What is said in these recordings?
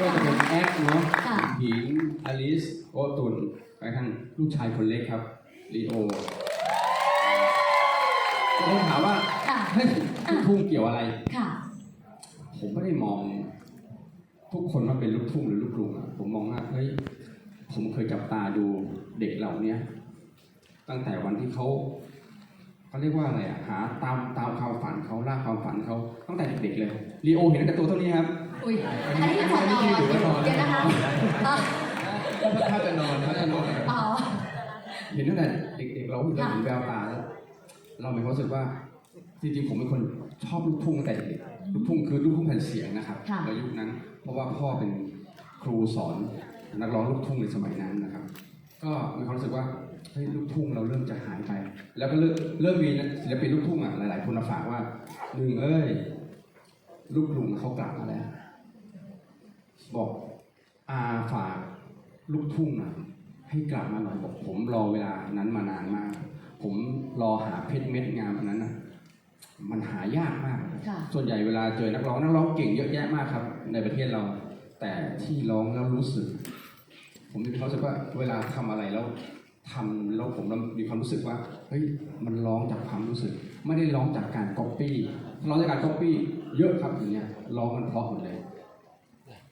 ก็จะเป็นแอคเนาะค่ะ หญิงอลิสโอตุนไปข้างลูกชายคนเล็กครับลีโอผมถามว่าค่ะ เฮ้ยลูกทุ่งเกี่ยวอะไร ค่ะ ผมไม่ได้มอง ทุกคนว่าเป็นลูกทุ่งหรือลูกกรุงอะผมมองว่าเฮ้ยผมเคยจับตาดูเด็กเหล่าเนี้ยตั้งแต่วันที่เขาเขาเรียกว่าอะไรอะหาตามตามความฝันเขาล่าความฝันเขาตั้งแต่เด็กๆเลยลีโอเห็นตั้งแต่ตัวเท่านี้ครับ อุ้ยอันนี้ขอนอนหรือว่านอนเดี๋ยวนะคะอะถ้าจะนอนถ้าจะนอนอ๋อเห็นตั้งแต่เด็กๆเราเราเห็นแววตาแล้วเรามีความรู้สึกว่าจริงๆผมเป็นคนชอบลูกทุ่งตั้งแต่เด็กลูกทุ่งคือลูกทุ่งแผ่นเสียงนะครับค่ะในยุคนั้น เพราะว่าพ่อเป็นครูสอนนักร้องลูกทุ่งในสมัยนั้นนะครับ ก็มีความรู้สึกว่าเฮ้ยลูกทุ่งเราเริ่มจะหายไป แล้วก็เริ่มเริ่มมีศิลปินลูกทุ่งอะหลายๆคนมาฝากว่าหนึ่งเอ้ยลูกลุงเขากลับมาแล้ว บอกอาฝากลูกทุ่งอะให้กลับมาหน่อยบอกผมรอเวลานั้นมานานมาก ผมรอหาเพชรเม็ดงามอันนั้นนะมันหายากมากค่ะส่วนใหญ่เวลาเจอนักร้องนักร้องเก่งเยอะแยะมากครับ ในประเทศเรา แต่ที่ร้องแล้วรู้สึก ผมมีความรู้สึกว่าเวลาทำอะไรแล้วทำแล้วผมมีความรู้สึกว่าเฮ้ยมันร้องจากความรู้สึก ไม่ได้ร้องจากการก๊อปปี้ร้องจากการก๊อปปี้เยอะครับอย่างเงี้ยร้องมันเพราะหมดเลย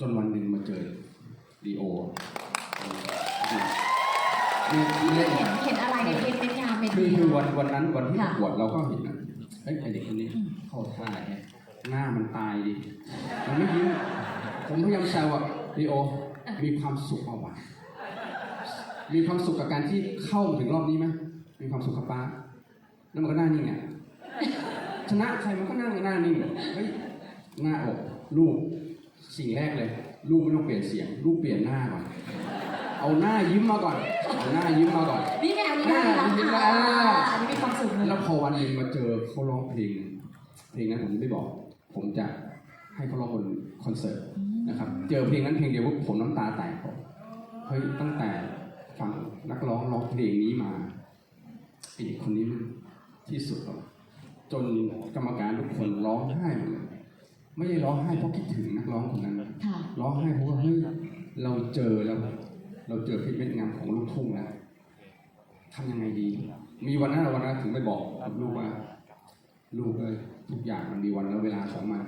จนวันหนึ่งมาเจอดีโอนี่เห็เล่นนเห็นอะไรในเพจเป็นงามเป็นคือดีคือวันวันนั้นวันที่ปค่ะระกวดเราก็เห็นนะเฮ้ยไอเด็กคนนี้อืมเข้าท่าแฮะหน้ามันตายดิมันไม่ยิ้มผมพยายามแซวอะลีโอ มีความสุขเอาวะมีความสุขกับการที่เข้ามาถึงรอบนี้ไหมมีความสุขกับป้าแล้วมันก็หน้านิ่งอะชนะใครมันก็นั่งหน้านิ่งเฮ้ยหน้าอกลูก สิ่งแรกเลยลูกไม่ต้องเปลี่ยนเสียงลูกเปลี่ยนหน้าก่อน เอาหน้ายิ้มมาก่อน เอาหน้ายิ้มมาก่อน นี่ไงอันนี้น่ารักนี่ไงอะอันนี้มีความสุขเลยแล้วพอวันหนึ่งมาเจอเขาร้องเพลงเพลงนั้นผมไม่บอก ผมจะให้เขาร้องบนคอนเสิร์ตนะครับ เจอเพลงนั้นเพลงเดียวปุ๊บผมน้ำตาแตกผมเฮ้ยตั้งแต่ฟังนักร้องร้องเพลงนี้มาไอ้เด็กคนนี้มันที่สุดแล้วจนกรรมการทุกคนร้องไห้หมดเลย ไม่ได้ร้องไห้เพราะคิดถึงนักร้องคนนั้นค่ะร้องไห้เพราะว่าเฮ้ยเราเจอแล้ว เราเจอเพชรเม็ดงามของลูกทุ่งแล้วทำยังไงดี มีวันนั้นวันนั้นถึงไปบอกกับลูกว่า ลูกเอ้ยทุกอย่างมันมีวันและเวลาของมัน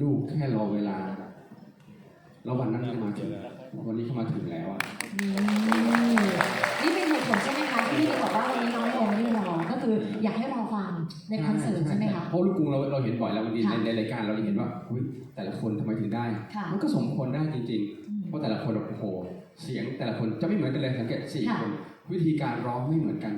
ลูกแค่รอเวลา แล้ววันนั้นก็มาถึงวันนี้เขามาถึงแล้วอะนี่นี่เป็นเหตุผลใช่ไหมคะที่พี่บอกว่าวันนี้น้องโมไม่ได้รอก็คืออยากให้รอฟังในคอนเสิร์ตใช่ไหมคะ เพราะลูกกรุงเราเราเห็นบ่อยแล้ววันนี้ค่ะในในรายการเราจะเห็นว่าอุ๊ยแต่ละคนทำไมถึงได้ ค่ะ มันก็สมควรได้จริง อืมๆเพราะแต่ละคนโอ้โหเสียงแต่ละคนจะไม่เหมือนกันเลยสังเกตสี่ค่ะ คนวิธีการร้องไม่เหมือนกัน